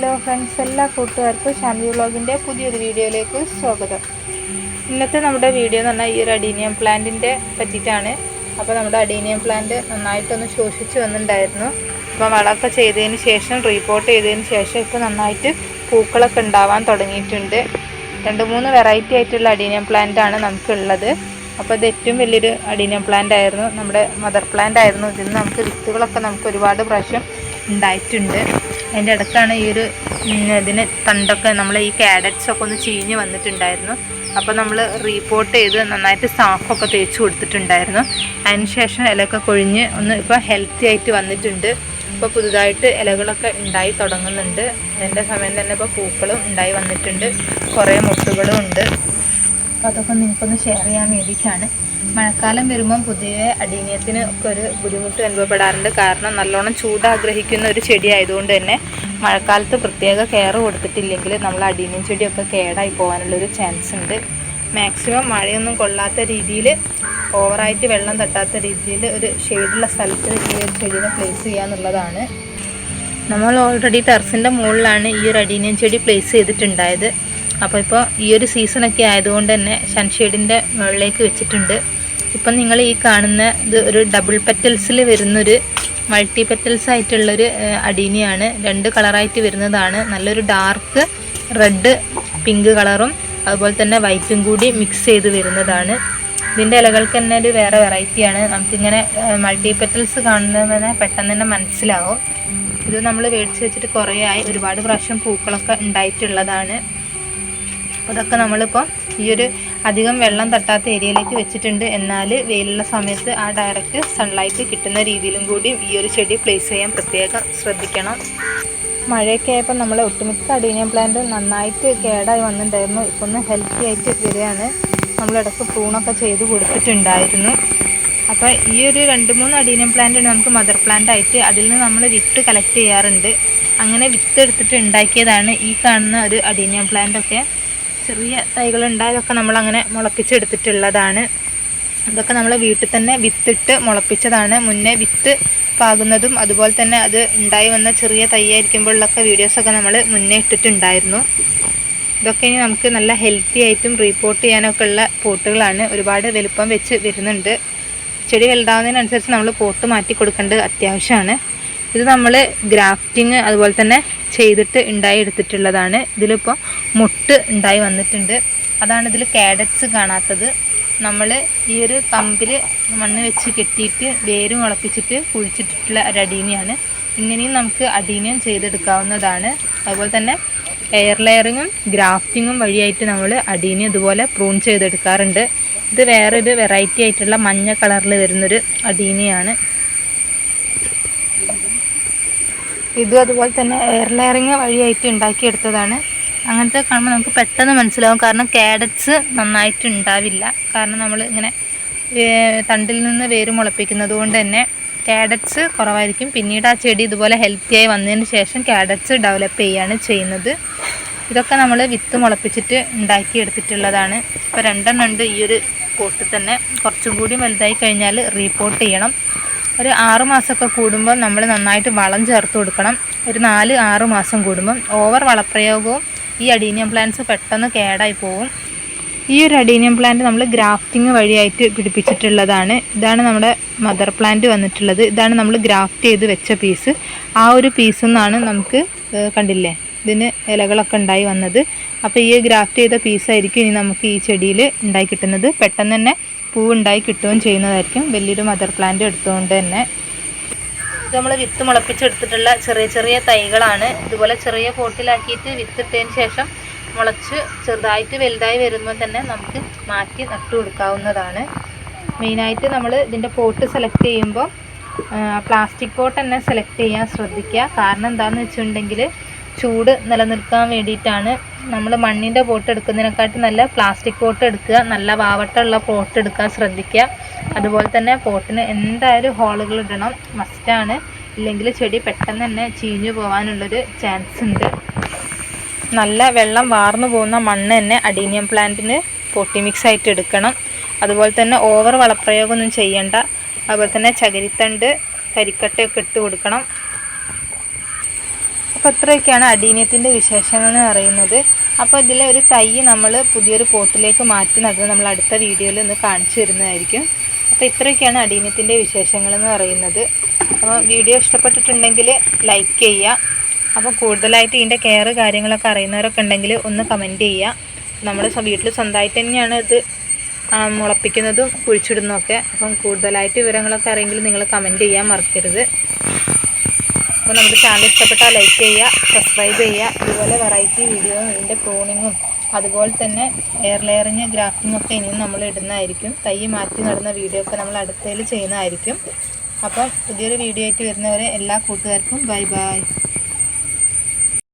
Hello friends എല്ലാ കൂട്ടുകാർക്കും ശാന്തി വ്ളോഗിന്റെ പുതിയൊരു വീഡിയോയിലേക്ക് സ്വാഗതം. ഇന്നത്തെ നമ്മുടെ വീഡിയോ എന്ന് പറഞ്ഞാൽ ഈ ഒരു അഡീനിയം പ്ലാന്റിന്റെ പറ്റിയിട്ടാണ്. അപ്പോൾ നമ്മുടെ അഡീനിയം പ്ലാന്റ് നന്നായിട്ടൊന്ന് ശോഷിച്ച് വന്നിട്ടുണ്ടായിരുന്നു. അപ്പോൾ വളമൊക്കെ ചെയ്തതിന് ശേഷം റീപോർട്ട് ചെയ്തതിന് ശേഷം ഇപ്പോൾ നന്നായിട്ട് പൂക്കളൊക്കെ ഉണ്ടാവാൻ തുടങ്ങിയിട്ടുണ്ട്. രണ്ട് മൂന്ന് വെറൈറ്റി ആയിട്ടുള്ള അഡീനിയം പ്ലാന്റ് ആണ് നമുക്കുള്ളത്. അപ്പോൾ ഇത് ഏറ്റവും വലിയൊരു അഡീനിയം പ്ലാന്റ് ആയിരുന്നു. നമ്മുടെ മദർ പ്ലാന്റ് ആയിരുന്നു. ഇതിൽ നിന്ന് നമുക്ക് വിത്തുകളൊക്കെ നമുക്ക് ഒരുപാട് പ്രാവശ്യം ഉണ്ടായിട്ടുണ്ട്. അതിന്റെ ഇടയ്ക്കാണ് ഈ ഒരു ഇതിന് തണ്ടൊക്കെ നമ്മൾ ഈ ക്യാരറ്റ്സൊക്കെ ഒന്ന് ചീഞ്ഞ് വന്നിട്ടുണ്ടായിരുന്നു. അപ്പോൾ നമ്മൾ റീപോർട്ട് ചെയ്ത് നന്നായിട്ട് സാഫൊക്കെ തേച്ച് കൊടുത്തിട്ടുണ്ടായിരുന്നു. അതിന് ശേഷം ഇലയൊക്കെ കൊഴിഞ്ഞ് ഒന്ന് ഇപ്പോൾ ഹെൽത്തി ആയിട്ട് വന്നിട്ടുണ്ട്. ഇപ്പോൾ പുതുതായിട്ട് ഇലകളൊക്കെ ഉണ്ടായി തുടങ്ങുന്നുണ്ട്. അതിന്റെ സമയം തന്നെ ഇപ്പോൾ പൂക്കളും ഉണ്ടായി വന്നിട്ടുണ്ട്. കുറേ മുട്ടുകളും ഉണ്ട്. അപ്പോൾ അതൊക്കെ നിങ്ങൾക്കൊന്ന് ഷെയർ ചെയ്യാൻ വേണ്ടിയിട്ടാണ്. മഴക്കാലം വരുമ്പം പൊതുവെ അടീനിയത്തിന് ഒക്കെ ഒരു ബുദ്ധിമുട്ട് അനുഭവപ്പെടാറുണ്ട്. കാരണം നല്ലോണം ചൂട് ആഗ്രഹിക്കുന്ന ഒരു ചെടി ആയതുകൊണ്ട് തന്നെ മഴക്കാലത്ത് പ്രത്യേക കെയർ കൊടുത്തിട്ടില്ലെങ്കിൽ നമ്മൾ അടീനിയം ചെടിയൊക്കെ കേടായി പോകാനുള്ളൊരു ചാൻസ് ഉണ്ട്. മാക്സിമം മഴയൊന്നും കൊള്ളാത്ത രീതിയിൽ ഓവറായിട്ട് വെള്ളം തട്ടാത്ത രീതിയിൽ ഒരു ഷെയ്ഡുള്ള സ്ഥലത്ത് ഈ ഒരു ചെടീനെ പ്ലേസ് ചെയ്യുക എന്നുള്ളതാണ്. നമ്മൾ ഓൾറെഡി ടെറസിന്റെ മുകളിലാണ് ഈ ഒരു അടീനിയം ചെടി പ്ലേസ് ചെയ്തിട്ടുണ്ടായത്. അപ്പോൾ ഇപ്പോൾ ഈ ഒരു സീസണൊക്കെ ആയതുകൊണ്ട് തന്നെ സൺഷെയ്ഡിന്റെ മുകളിലേക്ക് വെച്ചിട്ടുണ്ട്. ഇപ്പം നിങ്ങൾ ഈ കാണുന്ന ഇത് ഒരു ഡബിൾ പെറ്റൽസിൽ വരുന്നൊരു മൾട്ടി പെറ്റൽസ് ആയിട്ടുള്ളൊരു അടീനിയാണ്. രണ്ട് കളറായിട്ട് വരുന്നതാണ്. നല്ലൊരു ഡാർക്ക് റെഡ് പിങ്ക് കളറും അതുപോലെ തന്നെ വൈറ്റും കൂടി മിക്സ് ചെയ്ത് വരുന്നതാണ്. ഇതിന്റെ ഇലകൾക്ക് തന്നെ ഒരു വേറെ വെറൈറ്റിയാണ് നമുക്കിങ്ങനെ മൾട്ടി പെറ്റൽസ് കാണുന്നത് തന്നെ പെട്ടെന്ന് തന്നെ മനസ്സിലാവും. ഇത് നമ്മൾ മേടിച്ച് വെച്ചിട്ട് കുറേ ആയി ഒരുപാട് പ്രാവശ്യം പൂക്കളൊക്കെ ഉണ്ടായിട്ടുള്ളതാണ്. അതൊക്കെ നമ്മളിപ്പോൾ ഈ ഒരു അധികം വെള്ളം തട്ടാത്ത ഏരിയയിലേക്ക് വെച്ചിട്ടുണ്ട്. എന്നാൽ വെയിലുള്ള സമയത്ത് ആ ഡയറക്റ്റ് സൺലൈറ്റ് കിട്ടുന്ന രീതിയിലും കൂടി ഈ ഒരു ചെടി പ്ലേസ് ചെയ്യാൻ പ്രത്യേകം ശ്രദ്ധിക്കണം. മഴയൊക്കെ ആയപ്പോൾ നമ്മളെ ഒട്ടുമിക്ക അഡീനിയം പ്ലാന്റ് നന്നായിട്ട് കേടായി വന്നിട്ടുണ്ടായിരുന്നു. ഇപ്പോൾ ഒന്ന് ഹെൽത്തി ആയിട്ട് വരികയാണ്. നമ്മളിടയ്ക്ക് പ്രൂണൊക്കെ ചെയ്ത് കൊടുത്തിട്ടുണ്ടായിരുന്നു. അപ്പോൾ ഈ ഒരു രണ്ട് മൂന്ന് അഡീനിയം പ്ലാന്റ് നമുക്ക് മദർ പ്ലാന്റ് ആയിട്ട് അതിൽ നിന്ന് നമ്മൾ വിത്ത് കളക്ട് ചെയ്യാറുണ്ട്. അങ്ങനെ വിത്ത് എടുത്തിട്ട് ഉണ്ടാക്കിയതാണ് ഈ കാണുന്ന ഒരു അഡീനിയം പ്ലാന്റ് ഒക്കെ. ചെറിയ തൈകൾ ഉണ്ടായതൊക്കെ നമ്മളങ്ങനെ മുളപ്പിച്ചെടുത്തിട്ടുള്ളതാണ്. ഇതൊക്കെ നമ്മൾ വീട്ടിൽ തന്നെ വിത്തിട്ട് മുളപ്പിച്ചതാണ്. മുന്നേ വിത്ത് പാകുന്നതും അതുപോലെ തന്നെ അത് ഉണ്ടായി വന്ന ചെറിയ തൈയായിരിക്കുമ്പോഴുള്ളൊക്കെ വീഡിയോസൊക്കെ നമ്മൾ മുന്നേ ഇട്ടിട്ടുണ്ടായിരുന്നു. ഇതൊക്കെ ഇനി നമുക്ക് നല്ല ഹെൽത്തി ആയിട്ടും റീപ്പോർട്ട് ചെയ്യാനൊക്കെ ഉള്ള പോട്ടുകളാണ് ഒരുപാട് വലുപ്പം വെച്ച് വരുന്നുണ്ട്. ചെടി വലുതാവുന്നതിനനുസരിച്ച് നമ്മൾ പോട്ട് മാറ്റി കൊടുക്കേണ്ടത് അത്യാവശ്യമാണ്. ഇത് നമ്മൾ ഗ്രാഫ്റ്റിങ് അതുപോലെ തന്നെ ചെയ്തിട്ട് ഉണ്ടായി എടുത്തിട്ടുള്ളതാണ് ഇതിലിപ്പോൾ മുട്ട് ഉണ്ടായി വന്നിട്ടുണ്ട്. അതാണ് ഇതിൽ കാഡറ്റ്സ് കാണാത്തത്. നമ്മൾ ഈ ഒരു കമ്പിൽ മണ്ണ് വെച്ച് കെട്ടിയിട്ട് വേര് മുളപ്പിച്ചിട്ട് കുഴിച്ചിട്ടിട്ടുള്ള ഒരു അടീനിയാണ്. ഇങ്ങനെയും നമുക്ക് അടീനിയം ചെയ്തെടുക്കാവുന്നതാണ്. അതുപോലെ തന്നെ എയർ ലെയറിങ്ങും ഗ്രാഫ്റ്റിങ്ങും വഴിയായിട്ട് നമ്മൾ അടീനി ഇതുപോലെ പ്രൂൺ ചെയ്തെടുക്കാറുണ്ട്. ഇത് വേറൊരു വെറൈറ്റി ആയിട്ടുള്ള മഞ്ഞ കളറിൽ വരുന്നൊരു അടീനിയാണ്. ഇതും അതുപോലെ തന്നെ എയർ ലെയറിങ് വഴിയായിട്ട് ഉണ്ടാക്കിയെടുത്തതാണ്. അങ്ങനത്തെ കാണുമ്പോൾ നമുക്ക് പെട്ടെന്ന് മനസ്സിലാവും. കാരണം കാഡറ്റ്സ് നന്നായിട്ട് ഉണ്ടാവില്ല. കാരണം നമ്മൾ ഇങ്ങനെ തണ്ടിൽ നിന്ന് വേര് മുളപ്പിക്കുന്നത് കൊണ്ട് തന്നെ കാഡറ്റ്സ് കുറവായിരിക്കും. പിന്നീട് ആ ചെടി ഇതുപോലെ ഹെൽത്തിയായി വന്നതിന് ശേഷം കാഡറ്റ്സ് ഡെവലപ്പ് ചെയ്യുകയാണ് ചെയ്യുന്നത്. ഇതൊക്കെ നമ്മൾ വിത്ത് മുളപ്പിച്ചിട്ട് ഉണ്ടാക്കിയെടുത്തിട്ടുള്ളതാണ്. ഇപ്പോൾ രണ്ടെണ്ണം ഉണ്ട് ഈ ഒരു പോട്ടിൽ തന്നെ. കുറച്ചും കൂടി വലുതായി കഴിഞ്ഞാൽ റീപോർട്ട് ചെയ്യണം. ഒരു ആറ് മാസമൊക്കെ കൂടുമ്പോൾ നമ്മൾ നന്നായിട്ട് വളം ചേർത്ത് കൊടുക്കണം. ഒരു നാല് ആറ് മാസം കൂടുമ്പം ഓവർ വളപ്രയോഗവും ഈ അഡീനിയം പ്ലാന്റ്സ് പെട്ടെന്ന് കേടായി പോവും. ഈ ഒരു അഡീനിയം പ്ലാന്റ് നമ്മൾ ഗ്രാഫ്റ്റിംഗ് വഴിയായിട്ട് പിടിപ്പിച്ചിട്ടുള്ളതാണ്. ഇതാണ് നമ്മുടെ മദർ പ്ലാന്റ് വന്നിട്ടുള്ളത്. ഇതാണ് നമ്മൾ ഗ്രാഫ്റ്റ് ചെയ്ത് വെച്ച പീസ് ആ ഒരു പീസിൽ നമുക്ക് കണ്ടില്ലേ? ഇതിന് ഇലകളൊക്കെ ഉണ്ടായി വന്നത്. അപ്പോൾ ഈ ഗ്രാഫ്റ്റ് ചെയ്ത പീസായിരിക്കും ഇനി നമുക്ക് ഈ ചെടിയിൽ ഉണ്ടായി കിട്ടുന്നത്. പെട്ടെന്ന് തന്നെ പൂവ് ഉണ്ടായി കിട്ടുകയും ചെയ്യുന്നതായിരിക്കും. വലിയൊരു മദർ പ്ലാന്റ് എടുത്തുകൊണ്ട് തന്നെ. നമ്മൾ വിത്ത് മുളപ്പിച്ചെടുത്തിട്ടുള്ള ചെറിയ ചെറിയ തൈകളാണ്. ഇതുപോലെ ചെറിയ പോട്ടിലാക്കിയിട്ട് വിത്തിട്ടതിന് ശേഷം മുളച്ച് ചെറുതായിട്ട് വലുതായി വരുമ്പോൾ തന്നെ നമുക്ക് മാറ്റി നട്ടു കൊടുക്കാവുന്നതാണ്. മെയിനായിട്ട് നമ്മൾ ഇതിന്റെ പോട്ട് സെലക്ട് ചെയ്യുമ്പോൾ പ്ലാസ്റ്റിക് പോട്ട് തന്നെ സെലക്ട് ചെയ്യാൻ ശ്രദ്ധിക്കുക. കാരണം എന്താണെന്ന് വെച്ചിട്ടുണ്ടെങ്കിൽ ചൂട് നിലനിർത്താൻ വേണ്ടിയിട്ടാണ് നമ്മൾ മണ്ണിന്റെ പോട്ട് എടുക്കുന്നതിനെക്കാട്ടും നല്ല പ്ലാസ്റ്റിക് പോട്ട് എടുക്കുക നല്ല വാവട്ടമുള്ള പോട്ട് എടുക്കാൻ ശ്രദ്ധിക്കുക. അതുപോലെ തന്നെ പോട്ടിന് എന്തായാലും ഹോളുകൾ ഇടണം മസ്റ്റാണ് ഇല്ലെങ്കിൽ ചെടി പെട്ടെന്ന് തന്നെ ചീഞ്ഞു പോകാനുള്ളൊരു ചാൻസ് ഉണ്ട്. നല്ല വെള്ളം വാർന്നു പോകുന്ന മണ്ണ് തന്നെ അഡീനിയം പ്ലാന്റിന് പൊട്ടി മിക്സ് ആയിട്ട് എടുക്കണം. അതുപോലെ തന്നെ ഓവർ വളപ്രയോഗമൊന്നും ചെയ്യണ്ട. അതുപോലെ തന്നെ ചകിരിത്തണ്ട് കരിക്കട്ടയൊക്കെ ഇട്ട് കൊടുക്കണം. അപ്പോൾ ഇത്രയൊക്കെയാണ് അടീനിയത്തിന്റെ വിശേഷങ്ങൾ എന്ന് പറയുന്നത്. അപ്പോൾ ഇതിലെ ഒരു തൈ നമ്മൾ പുതിയൊരു പോട്ടിലേക്ക് മാറ്റി നടുന്നത് നമ്മൾ അടുത്ത വീഡിയോയിൽ ഒന്ന് കാണിച്ചു തരുന്നതായിരിക്കും. അപ്പോൾ ഇത്രയൊക്കെയാണ് അടീനിയത്തിന്റെ വിശേഷങ്ങൾ എന്ന് പറയുന്നത്. അപ്പോൾ വീഡിയോ ഇഷ്ടപ്പെട്ടിട്ടുണ്ടെങ്കിൽ ലൈക്ക് ചെയ്യുക. അപ്പോൾ കൂടുതലായിട്ട് ഇതിന്റെ കെയർ കാര്യങ്ങളൊക്കെ അറിയുന്നവരൊക്കെ ഉണ്ടെങ്കിൽ ഒന്ന് കമന്റ് ചെയ്യുക. നമ്മൾ വീട്ടിൽ സ്വന്തമായിട്ട് തന്നെയാണ് ഇത് മുളപ്പിക്കുന്നതും കുഴിച്ചിടുന്നതൊക്കെ അപ്പം കൂടുതലായിട്ട് വിവരങ്ങളൊക്കെ അറിയെങ്കിൽ നിങ്ങൾ കമന്റ് ചെയ്യാൻ മറക്കരുത്. അപ്പോൾ നമ്മുടെ ചാനൽ ഇഷ്ടപ്പെട്ടാൽ ലൈക്ക് ചെയ്യുക സബ്സ്ക്രൈബ് ചെയ്യുക. ഇതുപോലെ വെറൈറ്റി വീഡിയോ ഇതിന്റെ പ്രൂണിങ്ങും അതുപോലെ തന്നെ എയർ ലെയറിങ് ഗ്രാഫിംഗ് ഒക്കെ ഇനിയും നമ്മൾ ഇടുന്നതായിരിക്കും. തൈ മാറ്റി നടുന്ന വീഡിയോ ഒക്കെ നമ്മൾ അടുത്തതിൽ ചെയ്യുന്നതായിരിക്കും. അപ്പം പുതിയൊരു വീഡിയോ ആയിട്ട് വരുന്നവരെ എല്ലാ കൂട്ടുകാർക്കും ബൈ ബൈ